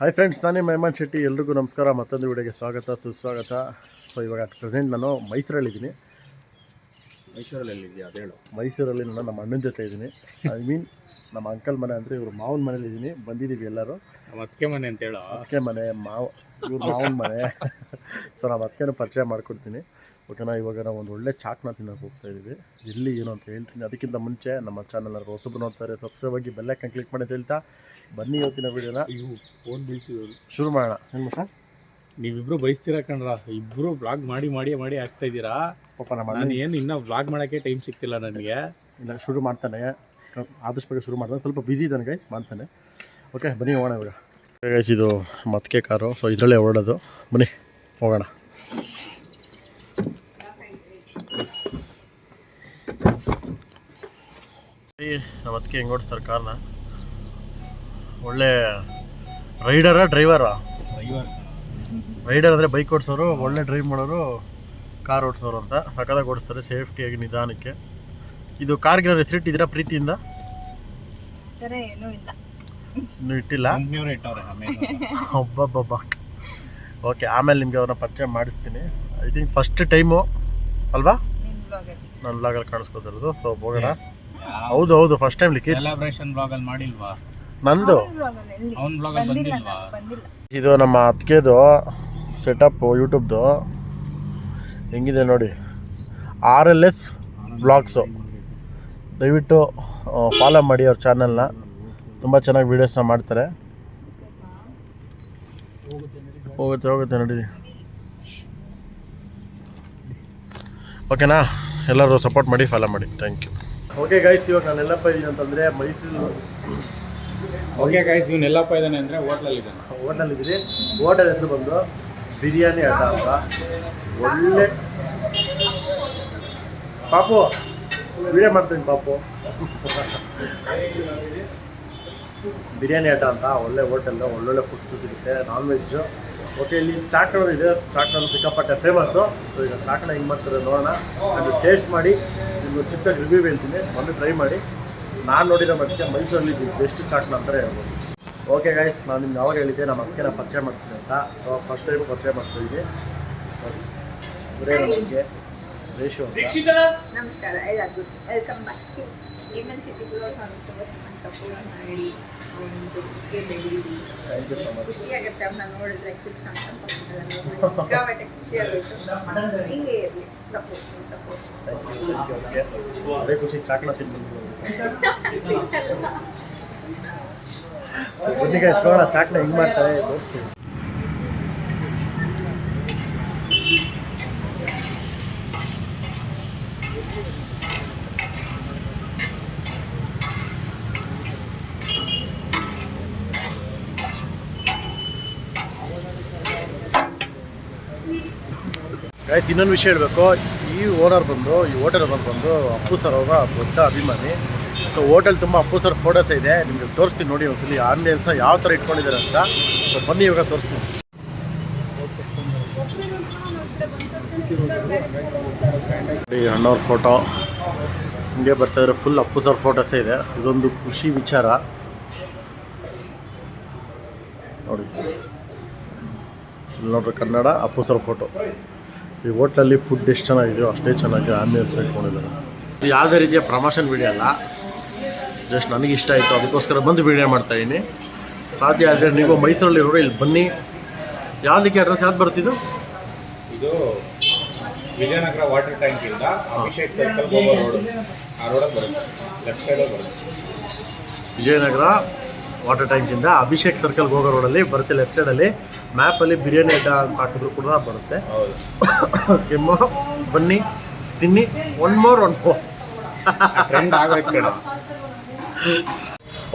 Hi friends ನಾನೇ ಮೆಹಮಾನ್ ಶೆಟ್ಟಿ. ಎಲ್ರಿಗೂ ನಮಸ್ಕಾರ. ಮತ್ತೊಂದು ವಿಡಿಯೋಗೆ ಸ್ವಾಗತ ಸುಸ್ವಾಗತ. ಸೊ ಇವಾಗ ಅಟ್ ಪ್ರೆಸೆಂಟ್ ನಾನು ಮೈಸೂರಲ್ಲಿದ್ದೀನಿ ಮೈಸೂರಲ್ಲಿ ಇದೆಯಾ ಅದು ಹೇಳು. ಮೈಸೂರಲ್ಲಿ ನಾನು ನಮ್ಮ ಅಣ್ಣನ ಜೊತೆ ಇದ್ದೀನಿ. ಐ ಮೀನ್ ನಮ್ಮ ಅಂಕಲ್ ಮನೆ ಅಂದರೆ ಇವರು ಮಾವನ ಮನೇಲಿ ಇದ್ದೀನಿ. ಬಂದಿದ್ದೀವಿ ಎಲ್ಲರೂ. ನಮ್ಮ ಅತ್ತಿಗೆ ಮನೆ ಅಂತ ಹೇಳೋ. ಅತ್ತಿಗೆ ಮನೆ ಮಾವ ಇವ್ರ ಮಾವನ ಮನೆ. ಸೊ ನಮ್ಮ ಅತ್ತಿಗೆನೂ ಪರಿಚಯ ಮಾಡ್ಕೊಡ್ತೀನಿ. ಓಕೆನಾ ಇವಾಗ ನಾವು ಒಂದು ಒಳ್ಳೆ ಚಾಕ್ನ ತಿನ್ನೋಕೆ ಹೋಗ್ತಾ ಇದ್ದೀವಿ ಎಲ್ಲಿ ಏನು ಅಂತ ಹೇಳ್ತೀನಿ. ಅದಕ್ಕಿಂತ ಮುಂಚೆ ನಮ್ಮ ಚಾನಲ್ ಹೊಸಬ್ರು ನೋಡ್ತಾರೆ. ಸಬ್ಸ್ಕ್ರೈಬ್ ಆಗಿ ಬೆಲ್ಲೈಕನ್ ಕ್ಲಿಕ್ ಮಾಡಿ ಅಂತ ಹೇಳ್ತಾ. ಬನ್ನಿ ಇವತ್ತಿನ ವಿಡಿಯೋನ ಇವು ಫೋನ್ ಬೀಳ್ಸಿದ್ರು ಶುರು ಮಾಡೋಣ. ಏನು ಸರ್ ನೀವಿಬ್ರು ಬಯಸ್ತೀರಾ ಕಣ್ರ? ಇಬ್ರು ಬ್ಲಾಗ್ ಮಾಡಿ ಮಾಡಿ ಮಾಡಿ ಆಗ್ತಾ ಇದ್ದೀರಾ? ಪಾಪ ನಮ್ಮ ನಾನು ಏನು ಇನ್ನೂ ಬ್ಲಾಗ್ ಮಾಡೋಕ್ಕೆ ಟೈಮ್ ಸಿಗ್ತಿಲ್ಲ ನನಗೆ. ಇಲ್ಲ ಶುರು ಮಾಡ್ತಾನೆ. ಆದಷ್ಟು ಬೇಗ ಶುರು ಮಾಡ್ತಾನೆ. ಸ್ವಲ್ಪ ಬ್ಯುಸಿ ಇದ್ದಾನೆ ಗೈಸ್ ಮಾಡ್ತಾನೆ. ಓಕೆ ಬನ್ನಿ ಹೋಗೋಣ ಇವಾಗ. ಗೈಸ್ ಇದು ಮತ್ಕೆ ಕಾರು. ಸೊ ಇದರಲ್ಲೇ ಹೊರಡೋದು ಬನ್ನಿ ಹೋಗೋಣ. ನಮ್ಮ ಅದಕ್ಕೆ ಹೆಂಗೆ ಓಡಿಸ್ತಾರೆ ಕಾರ್ನ ಒಳ್ಳೆ ರೈಡರಾ ಡ್ರೈವರಾ ಡ್ರೈವರ್ ರೈಡರ್ ಅಂದರೆ ಬೈಕ್ ಓಡಿಸೋರು ಒಳ್ಳೆ ಡ್ರೈವ್ ಮಾಡೋರು ಕಾರ್ ಓಡಿಸೋರು ಅಂತ. ಸಕ್ಕದಾಗಿ ಓಡಿಸ್ತಾರೆ ಸೇಫ್ಟಿಯಾಗಿ ನಿಧಾನಕ್ಕೆ. ಇದು ಕಾರ್ಗೆ ಹೆಸರು ಇಟ್ಟಿದ್ದೀರಾ ಪ್ರೀತಿಯಿಂದ? ಥರ ಏನೂ ಇಲ್ಲ. ಇನ್ನೂ ಇಟ್ಟಿಲ್ಲ? ಒಬ್ಬಬ್ಬಬ್ಬ ಓಕೆ ಆಮೇಲೆ ನಿಮಗೆ ಅವ್ರನ್ನ ಪರಿಚಯ ಮಾಡಿಸ್ತೀನಿ. ಐ ಥಿಂಕ್ ಫಸ್ಟ್ ಟೈಮು ಅಲ್ವಾ? ನನ್ನ ಬ್ಲಾಗಲ್ಲಿ ಕಾಣಿಸ್ಕೋತಿರೋದು ಸೊ ಹೋಗೋಣ. ಹೌದು ಹೌದು first time Likhith. Celebration blog ಅಲ್ಲಿ ಮಾಡಿಲ್ವಾ? ನಂದು? ಇದು ನಮ್ಮ ಅತ್ತಿಗೆದು ಸೆಟಪ್ಪು ಯೂಟ್ಯೂಬ್ದು ಹೆಂಗಿದೆ ನೋಡಿ? ಆರ್ ಎಲ್ ಎಸ್ ಬ್ಲಾಗ್ಸು ದಯವಿಟ್ಟು ಫಾಲೋ ಮಾಡಿ ಅವ್ರ ಚಾನಲ್ನ ತುಂಬ ಚೆನ್ನಾಗಿ ವೀಡಿಯೋಸ್ನ ಮಾಡ್ತಾರೆ. ಹೋಗುತ್ತೆ ಹೋಗುತ್ತೆ ನೋಡಿ. ಓಕೆನಾ ಎಲ್ಲರೂ ಸಪೋರ್ಟ್ ಮಾಡಿ ಫಾಲೋ ಮಾಡಿ. ಥ್ಯಾಂಕ್ ಯು ಓಕೆ ಗೈಸ್ ಇವಾಗ ನಾನು ಎಲ್ಲಪ್ಪ ಇದ್ದೀನಿ ಅಂತಂದರೆ ಮೈಸೂರು ಓಕೆ ಗೈಸ್ ಇವನ್ನೆಲ್ಲಪ್ಪ ಇದ್ದಾನೆ ಅಂದರೆ ಹೋಟ್ಲಲ್ಲಿದ್ದಾನೆ ಇದೆ ಹೋಟೆಲ್ ಹೆಸರು ಬಂದು ಬಿರಿಯಾನಿ ಅಡ್ಡ ಅಂತ. ಒಳ್ಳೆ ಪಾಪು, ವಿಡಿಯೋ ಮಾಡ್ತೀನಿ ಪಾಪು. ಬಿರಿಯಾನಿ ಅಡ್ಡ ಅಂತ, ಒಳ್ಳೆ ಹೋಟೆಲ್ ಒಳ್ಳೊಳ್ಳೆ ಫುಡ್ಸು ಸಿಗುತ್ತೆ ನಾನ್ ವೆಜ್ಜು ಓಕೆ ಇಲ್ಲಿ ಚಾಟ್ಗಳು ಇದೆ. ಚಾಟ್ಗಳು ಸಿಕ್ಕಾಪಟ್ಟೆ ಫೇಮಸ್ಸು ಸೊ ಈಗ ಚಾಟ್ನ ಹಿಂಗೆ ಮಾಡ್ತಾರೆ ನೋಡೋಣ. ಅದು ಟೇಸ್ಟ್ ಮಾಡಿ, ನಿಮ್ಗೆ ಚಿಕ್ಕ ರಿವ್ಯೂ ಹೇಳ್ತೀನಿ. ಬಂದು ಟ್ರೈ ಮಾಡಿ. ನಾನು ನೋಡಿರೋ ಮಟ್ಟಿಗೆ ಮೈಸೂರಲ್ಲಿ ಇದು ಬೆಸ್ಟ್ ಚಾಟ್ ಅಂತಾರೆ ಹೇಳ್ಬೋದು. ಓಕೆ ಗೈಸ್ ನಾನು ನಿಮ್ಗೆ ಯಾವಾಗ ಹೇಳಿದ್ದೆ ನಮ್ಮ ಅಕ್ಕನ ಪರಿಚಯ ಮಾಡ್ತೀನಿ ಅಂತ. ಸೊ ಫಸ್ಟ್ ಟೈಮ್ ಪರಿಚಯ ಮಾಡ್ತಾ ಇದ್ದೀನಿ ಬರೇ ನಮಗೆ ರೇಷು ಅಂತ. ನಮಸ್ಕಾರ ಏಮನ್ ಸಿಟಿ ಬ್ಲಾಗ್ಸ್ ಅವ್ನು ತುಂಬ ಚೆನ್ನಾಗಿ ಸಪೋರ್ಟ್ ಮಾಡಿ ಒಂದು ಬೆಳೀಲಿ ಥ್ಯಾಂಕ್ ಯು ಸೊ ಮಚ್ ಖುಷಿ ಆಗುತ್ತೆ ಅವ್ನ ನೋಡಿದ್ರೆ ಆ್ಯಕ್ಚುಲಿ ಸಣ್ಣ ಹಿಂಗೆ ಇರಲಿ ಸಪೋರ್ಟ್ ಸಪೋರ್ಟ್ ಅದೇ ಖುಷಿ ಚಾಕ್ನ ತಿಂದು ಬನ್ನಿ ಹಿಂಗೆ ಮಾಡ್ತಾರೆ ತೋರಿಸ್ತೀನಿ ಗೈಸ್ ಇನ್ನೊಂದು ವಿಷಯ ಹೇಳಬೇಕು. ಈ ಓನರ್ ಬಂದು, ಈ ಹೋಟೆಲ್ ಬಂದು ಅಪ್ಪು ಸರ್ ಅವರ ದೊಡ್ಡ ಅಭಿಮಾನಿ. ಸೊ ಹೋಟೆಲ್ ತುಂಬ ಅಪ್ಪು ಸರ್ ಫೋಟೋಸ್ ಇದೆ. ನಿಮಗೆ ತೋರಿಸ್ತೀನಿ ನೋಡಿ ಒಂದ್ಸಲಿ. ಆನ್ಲೈನ್ಸ ಯಾವ ಥರ ಇಟ್ಕೊಂಡಿದ್ದಾರೆ ಅಂತ. ಸೊ ಬನ್ನಿ ಇವಾಗ ತೋರಿಸ್ತೀನಿ. ಅಣ್ಣವ್ರ ಫೋಟೋ ಹಿಂಗೆ ಬರ್ತಾ ಇದ್ರೆ ಫುಲ್ ಅಪ್ಪು ಸರ್ ಫೋಟೋಸೇ ಇದೆ. ಇದೊಂದು ಖುಷಿ ವಿಚಾರ. ನೋಡಿ. ನೋಡ್ರಿ ಕನ್ನಡ ಅಪ್ಪು ಸರ್ ಫೋಟೋ ಈ ಹೋಟ್ಲಲ್ಲಿ ಫುಡ್ ಎಷ್ಟು ಚೆನ್ನಾಗಿದೆಯೋ ಅಷ್ಟೇ ಚೆನ್ನಾಗಿ ಆಂಬಿಯನ್ಸ್ ಇಟ್ಕೊಂಡಿದ್ದಾರೆ ಇದು ಯಾವುದೇ ರೀತಿಯ ಪ್ರಮೋಷನ್ ವೀಡಿಯೋ ಅಲ್ಲ. ಜಸ್ಟ್ ನನಗೆ ಇಷ್ಟ ಆಯಿತು. ಅದಕ್ಕೋಸ್ಕರ ಬಂದು ವಿಡಿಯೋ ಮಾಡ್ತಾಯಿದ್ದೀನಿ ಸಾಧ್ಯ ಆದರೆ ನೀವು ಮೈಸೂರಲ್ಲಿ ಇರೋರು ಇಲ್ಲಿ ಬನ್ನಿ. ಯಾವುದಕ್ಕೆ ಅಡ್ರೆಸ್ ಯಾವ್ದು ಬರ್ತಿದ್ದು ಇದು? ವಿಜಯನಗರ ವಾಟರ್ ಟ್ಯಾಂಕ್ ಇಂದ ಅಭಿಷೇಕ್ ಸರ್ಕಲ್ ಹೋಗೋ ರೋಡ್ ಆ ರೋಡಲ್ಲಿ ಬರುತ್ತೆ. ಲೆಫ್ಟ್ ಸೈಡಲ್ಲಿ ಬರುತ್ತೆ. ವಿಜಯನಗರ ವಾಟರ್ ಟ್ಯಾಂಕಿಂದ ಅಭಿಷೇಕ್ ಸರ್ಕಲ್ ಹೋಗೋ ರೋಡಲ್ಲಿ ಬರುತ್ತೆ. ಲೆಫ್ಟ್ ಸೈಡಲ್ಲಿ ಮ್ಯಾಪಲ್ಲಿ ಬಿರಿಯಾನಿ ಐಟಮ್ ಅಂತ ಹಾಕಿದ್ರು ಕೂಡ ಬರುತ್ತೆ. ಹೌದು ಕೆಮ್ಮು ಬನ್ನಿ ತಿನ್ನಿ one more one for trend ಆಗೋಯ್ತು ಕಣ.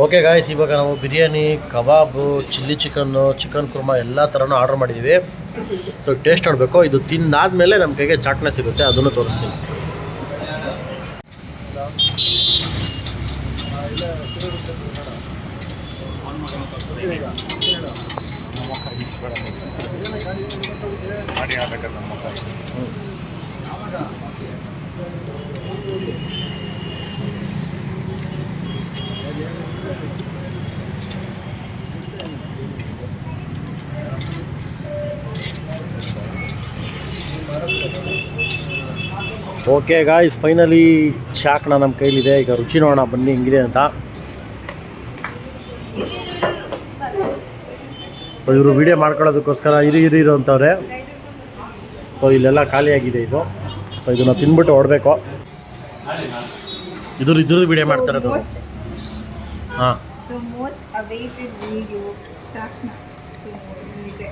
ಓಕೆ ಗಾಯ್ಸ್ ಇವಾಗ ನಾವು biryani kebab chilli chicken chicken korma ಎಲ್ಲ ಥರನೂ ಆರ್ಡರ್ ಮಾಡಿದ್ದೀವಿ ಸೊ ಟೇಸ್ಟ್ ನೋಡಬೇಕು. ಇದು ತಿಂದಾದ್ಮೇಲೆ ನಮ್ಮ ಕೈಗೆ ಚಾಟ್ನೆ ಸಿಗುತ್ತೆ ಅದನ್ನು ತೋರಿಸ್ತೀನಿ. ಮಾಡಿ ಓಕೆ ಗಾಯ್ಸ್ ಫೈನಲಿ ಚಾಕ್ನ ನಮ್ಮ ಕೈಲಿದೆ. ಈಗ ರುಚಿ ನೋಡೋಣ ಬನ್ನಿ ಹಿಂಗಿದೆ ಅಂತ. ಇವರು ವಿಡಿಯೋ ಮಾಡ್ಕೊಳ್ಳೋದಕ್ಕೋಸ್ಕರ ಇರಿ ಇರಿ, ಇರೋ ಅಂತವ್ರೆ. ಸೊ ಇಲ್ಲೆಲ್ಲ ಖಾಲಿಯಾಗಿದೆ ಇದು. ಸೊ ಇದನ್ನ ತಿನ್ಬಿಟ್ಟು ಹೊಡಬೇಕು ಇದ್ರ ಇದ್ರದ್ದು ವಿಡಿಯೋ ಮಾಡ್ತಾರೆ ಅದು ಹಾಂ. ಸೊ ಮೋಸ್ಟ್ ಅವೇಟೆಡ್ ವಿಡಿಯೋ ಶಾಕ್ನ ಇದೆ.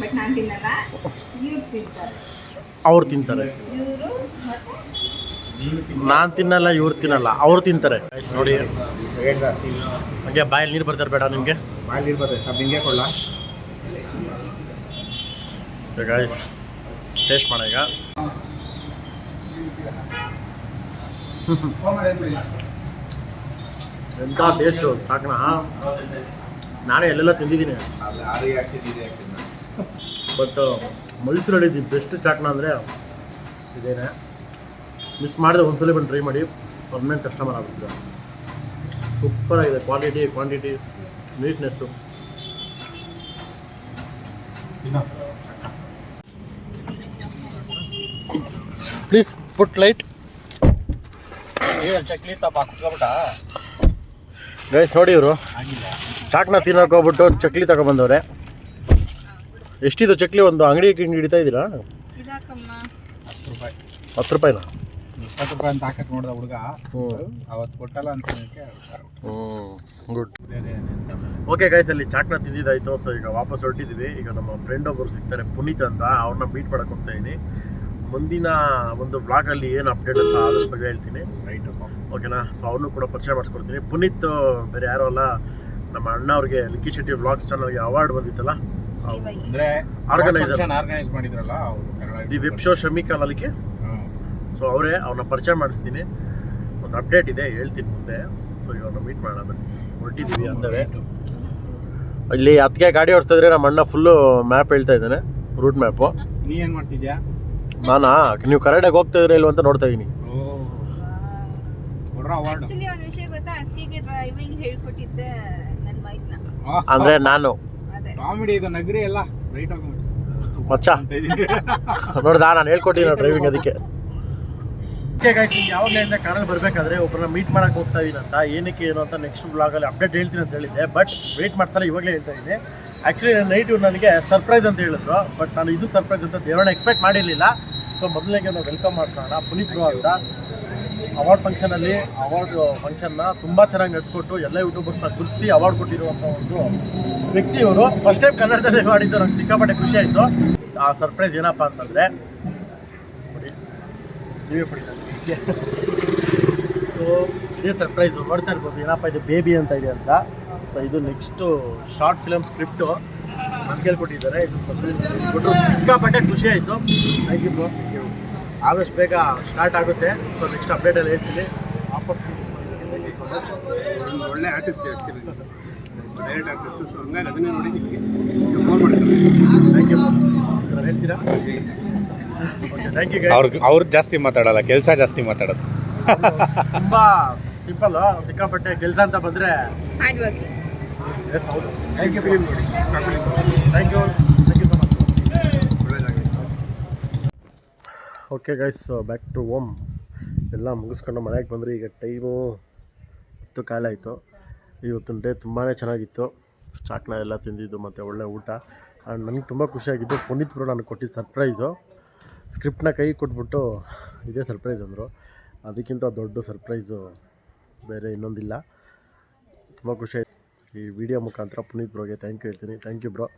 ಬಟ್ ನಾನು ತಿನ್ನಲ್ಲ. ಇವ್ರು ತಿಂತಾರೆ. ಅವ್ರು ತಿಂತಾರೆ. ಇವರು ನಾನು ತಿನ್ನಲ್ಲ ಇವ್ರು ತಿನ್ನಲ್ಲ ಅವ್ರು ತಿಂತಾರೆ. ನೋಡಿ. ಹಂಗೆ ಬಾಯಲ್ಲಿ ನೀರು ಬರ್ತಾರೆ ಬೇಡ ನಿಮಗೆ. ಬಾಯಲ್ಲಿ ನೀರು ಬರ್ತದೆ ಹಿಂಗೆ ಕೊಡಲ್ಲ ಗಾಯ್ಸ್ ಟೇಸ್ಟ್ ಮಾಡ ಈಗ. ಎಂಥ ಟೇಸ್ಟು ಸಾಕಣ ನಾನೇ ಎಲ್ಲೆಲ್ಲ ತಿಂದಿದ್ದೀನಿ. ಇದೆ ಬಟ್ ಮೈಸೂರಲ್ಲಿ ದಿ ಬೆಸ್ಟ್ ಚಾಕ್ನ ಅಂದರೆ ಇದೇನೆ. ಮಿಸ್ ಮಾಡಿದ್ರೆ ಒಂದ್ಸಲ ಬಂದು ಟ್ರೈ ಮಾಡಿ ಪರ್ಮನೆಂಟ್ ಕಸ್ಟಮರ್ ಆಗುತ್ತೆ ಸೂಪರ್ ಆಗಿದೆ quality quantity neatness please put light chakli ತಪ್ಪ ಗೈಸ್ ನೋಡಿ ಇವರು. ಚಾಕ್ನ ತಿನ್ನೋಕೆ ಹೋಗ್ಬಿಟ್ಟು ಚಕ್ಲಿ ತಗೊಬಂದವ್ರೆ. ಎಷ್ಟಿದು ಚಕ್ಲಿ ಒಂದು ಅಂಗಡಿ ಹಿಂಗೆ ಹಿಡಿತಾ ಇದ್ದೀರಾ? ಹತ್ತು ರೂಪಾಯಿ. ಹತ್ತು ರೂಪಾಯಿನಾ? ಇಪ್ಪತ್ತು ರೂಪಾಯಿ ಅಂತ ಹಾಕಕ್ ನೋಡಿದ ಹುಡುಗ. ಹ್ಞೂ ಅವತ್ತು ಕೊಟ್ಟಲ್ಲ ಅಂತ ಹ್ಞೂ ಗುಡ್. ಓಕೆ ಗೈಸ್ ಅಲ್ಲಿ ಚಾಕ್ನ ತಿಂದಿದ್ದಾಯ್ತು. ಸೊ ಈಗ ವಾಪಸ್ ಹೊರಟಿದ್ದೀವಿ. ಈಗ ನಮ್ಮ ಫ್ರೆಂಡ್ ಒಬ್ಬರು ಸಿಗ್ತಾರೆ ಪುನೀತ್ ಅಂತ. ಅವ್ರನ್ನ ಮೀಟ್ ಮಾಡಕ್ಕೆ ಹೋಗ್ತಾ ಇದ್ದೀನಿ ಮುಂದಿನ ಒಂದು ವ್ಲಾಗಲ್ಲಿ ಏನು ಅಪ್ಡೇಟ್ ಅಂತ ಆದಷ್ಟು ಬಗ್ಗೆ ಹೇಳ್ತೀನಿ. ರೈಟ್ ಓಕೆನಾ ಸೊ ಅವ್ರನ್ನೂ ಕೂಡ ಪರಿಚಯ ಮಾಡಿಸ್ಕೊಡ್ತೀನಿ. ಪುನೀತ್ ಬೇರೆ ಯಾರೋ ಅಲ್ಲ ನಮ್ಮ ಅಣ್ಣ ಅವ್ರಿಗೆ ಲಿಕ್ಕಿ ಶೆಟ್ಟಿ ವ್ಲಾಗ್ಸ್ ಚಾನಲ್ಗೆ ಅವಾರ್ಡ್ ಬಂದಿತ್ತಲ್ಲ? ಆರ್ಗನೈಸರ್. ಆರ್ಗನೈಸ್ ಮಾಡಿದ್ರಲ್ಲ ಅವರು ದಿ ವೆಬ್ ಶೋ ಶಮಿಕಲ್ ಅಲ್ಲಿಗೆ. ಸೊ ಅವರೇ ಅವ್ರನ್ನ ಪರಿಚಯ ಮಾಡಿಸ್ತೀನಿ. ಒಂದು ಅಪ್ಡೇಟ್ ಇದೆ ಹೇಳ್ತೀನಿ ಮುಂದೆ. ಸೊ ಇವ್ರನ್ನ ಮೀಟ್ ಮಾಡೋಣ ಬನ್ನಿ. ಹೊರಟಿದ್ದೀವಿ ಅಂದವೇ ಇಲ್ಲಿ ಅದಕ್ಕೆ ಗಾಡಿ ಓಡಿಸ್ತಿದ್ರೆ ನಮ್ಮ ಅಣ್ಣ ಫುಲ್ಲು ಮ್ಯಾಪ್ ಹೇಳ್ತಾ ಇದ್ದಾನೆ ರೂಟ್ ಮ್ಯಾಪು ನೀ ಏನು ಮಾಡ್ತಿದ್ಯಾ? ನಾನಾ? ನೀವು ಕರೆಕ್ಟಾಗಿ ಹೋಗ್ತಾ ಇದ್ರೆ ಇಲ್ವಂತ ನೋಡ್ತಾ ಇದ್ದೀನಿ ಅಂದ್ರೆ ಕೊಡ್ರ ಅವಾರ್ಡ್ ಆಕ್ಚುಲಿ ಒಂದು ವಿಷಯ ಗೊತ್ತಾ? ಅತ್ತಿಗೆ ಡ್ರೈವಿಂಗ್ ಹೇಳ್ಕೊಟ್ಟಿದ್ದೆ ನನ್ನ ಮೈಕ್ನ. ಅಂದರೆ ನಾನು. ಅದೇ. ಕಾಮಿಡಿ ಇದು ನಗರಿ ಎಲ್ಲ. ರೈಟ್ ಆಗಿ ಮಚ್ಚ. ಅಂತ ಇದೀನಿ. ನೋಡ್ದಾ ನಾನು ಹೇಳ್ಕೊಟ್ಟಿದ್ದೀನಿ ಡ್ರೈವಿಂಗ್ ಅದಕ್ಕೆ. ಓಕೆ ಗಾಯ್ಸ್ ಯಾವಾಗಲೇ ಕಾರಲ್ಲಿ ಬರಬೇಕಾದ್ರೆ ಒಬ್ಬರನ್ನ ಮೀಟ್ ಮಾಡಕ್ಕೆ ಹೋಗ್ತಾ ಇದೀನಿ ಅಂತ ಏನಕ್ಕೆ ಏನು ಅಂತ ನೆಕ್ಸ್ಟ್ ಬ್ಲಾಗಲ್ಲಿ ಅಪ್ಡೇಟ್ ಹೇಳ್ತೀನಿ ಅಂತ ಹೇಳಿದ್ದೆ. ಬಟ್ ವೇಟ್ ಮಾಡ್ತಾರೆ ಇವಾಗಲೇ ಹೇಳ್ತಾ ಇದ್ದೀನಿ ಆ್ಯಕ್ಚುಲಿ ನೈಟ್ ನನಗೆ ಸರ್ಪ್ರೈಸ್ ಅಂತ ಹೇಳಿದ್ರು ಬಟ್ ನಾನು ಇದು ಸರ್ಪ್ರೈಸ್ ಅಂತ ದೇವರನ್ನ ಎಕ್ಸ್ಪೆಕ್ಟ್ ಮಾಡಿರಲಿಲ್ಲ. ಸೊ ಮೊದಲಿಗೆ ನಾವು ವೆಲ್ಕಮ್ ಮಾಡ್ಕೊಳ್ಳೋಣ. ಪುನೀತ್ ಬ್ರೋ ಅಂತ. ಅವಾರ್ಡ್ ಫಂಕ್ಷನಲ್ಲಿ ಅವಾರ್ಡ್ ಫಂಕ್ಷನ್ನ ತುಂಬ ಚೆನ್ನಾಗಿ ನಡೆಸ್ಕೊಟ್ಟು ಎಲ್ಲ ಯೂಟ್ಯೂಬರ್ಸ್ನ ಗುರುತಿಸಿ ಅವಾರ್ಡ್ ಕೊಟ್ಟಿರುವಂಥ ಒಂದು ವ್ಯಕ್ತಿ ಇವರು. ಫಸ್ಟ್ ಟೈಮ್ ಕನ್ನಡದಲ್ಲಿ ಮಾಡಿದ್ದು, ನಂಗೆ ಸಿಕ್ಕಾಪಟ್ಟೆ ಖುಷಿ ಆಯಿತು. ಆ ಸರ್ಪ್ರೈಸ್ ಏನಪ್ಪ ಅಂತಂದರೆ ನೀವೇ ಪಡಿ ಸೊ ಇದೇ ಸರ್ಪ್ರೈಸು ನೋಡ್ತಾ ಇರ್ಬೋದು, ಏನಪ್ಪ ಇದು ಬೇಬಿ ಅಂತ ಇದೆ ಅಂತ. ಸೊ ಇದು ನೆಕ್ಸ್ಟು ಶಾರ್ಟ್ ಫಿಲಮ್ ಸ್ಕ್ರಿಪ್ಟು ನಮ್ಗೆ ಕೊಟ್ಟಿದ್ದಾರೆ. ಇದು ಸರ್ಪ್ರೈಸ್ ಕೊಟ್ಟರು ಸಿಕ್ಕಾಪಟ್ಟೆ ಖುಷಿ ಆಯಿತು. ಥ್ಯಾಂಕ್ ಯು ಬ್ರೋ ಆದಷ್ಟು ಬೇಗ ಸ್ಟಾರ್ಟ್ ಆಗುತ್ತೆ. ಸೊ ನೆಕ್ಸ್ಟ್ ಅಪ್ಡೇಟಲ್ಲಿ ಹೇಳ್ತೀನಿ. ಆಪರ್ಚುನಿಟೀಸ್ ಸೊ ಮಚ್ ಒಂದು ಒಳ್ಳೆ artist actually direct artist so ಹಂಗಾಗಿ ಅದನ್ನೇ ನೋಡಿ ನಿಮಗೆ ಫೋನ್ ಮಾಡ್ತೀನಿ. ಥ್ಯಾಂಕ್ ಯು ಹೇಳ್ತೀರಾ? ಓಕೆ ಥ್ಯಾಂಕ್ ಯು ಅವ್ರ ಅವ್ರು ಜಾಸ್ತಿ ಮಾತಾಡಲ್ಲ ಕೆಲಸ ಜಾಸ್ತಿ ಮಾತಾಡೋದು. ತುಂಬಾ ಸಿಂಪಲ್ ಸಿಕ್ಕಾಪಟ್ಟೆ ಕೆಲಸ ಅಂತ ಬಂದರೆ ಎಸ್ ಹೌದು. ಥ್ಯಾಂಕ್ ಯು ಫಿಲಿಮ್ ನೋಡಿ thank you thank you so much ಒಳ್ಳೆಯದಾಗಲಿ okay guys back to home ಎಲ್ಲ ಮುಗಿಸ್ಕೊಂಡು ಮನೆಗೆ ಬಂದರೆ. ಈಗ ಟೈಮು ಹತ್ತು ಕಾಲ ಆಯಿತು. ಇವತ್ತಿನ ಡೇ ತುಂಬಾ ಚೆನ್ನಾಗಿತ್ತು. ಚಾಕ್ನ ಎಲ್ಲ ತಿಂದಿದ್ದು, ಮತ್ತು ಒಳ್ಳೆ ಊಟ. ಆ್ಯಂಡ್ ನನಗೆ ತುಂಬ ಖುಷಿಯಾಗಿದ್ದು, ಪುನೀತ್ ಬ್ರೋ ನನಗೆ ಕೊಟ್ಟಿದ್ದು ಸರ್ಪ್ರೈಸು ಸ್ಕ್ರಿಪ್ಟ್ನ ಕೈ ಕೊಟ್ಬಿಟ್ಟು ಇದೇ ಸರ್ಪ್ರೈಸ್ ಅಂದರು. ಅದಕ್ಕಿಂತ ದೊಡ್ಡ ಸರ್ಪ್ರೈಸು ಬೇರೆ ಇನ್ನೊಂದಿಲ್ಲ. ತುಂಬ ಖುಷಿ ಆಯ್ತು. ಈ ವಿಡಿಯೋ ಮುಖಾಂತರ ಪುನೀತ್ ಬ್ರೋಗೆ ಥ್ಯಾಂಕ್ ಯು ಹೇಳ್ತೀನಿ. ಥ್ಯಾಂಕ್ ಯು ಬ್ರೋ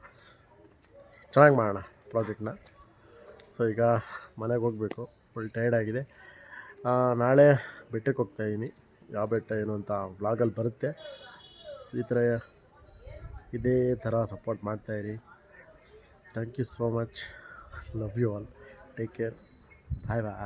ಚೆನ್ನಾಗಿ ಮಾಡೋಣ ಪ್ರಾಜೆಕ್ಟ್ನ ಸೊ ಈಗ ಮನೆಗೆ ಹೋಗಬೇಕು. ಫುಲ್ ಟೈರ್ಡ್ ಆಗಿದೆ. ನಾಳೆ ಬೆಟ್ಟಕ್ಕೆ ಹೋಗ್ತಾಯಿದ್ದೀನಿ ಯಾವ ಬೆಟ್ಟ ಏನು ಅಂತ ವ್ಲಾಗಲ್ಲಿ ಬರುತ್ತೆ. ಈ ಥರ ಇದೇ ಥರ support ಮಾಡ್ತಾಯಿರಿ thank you so much love you all take care bye bye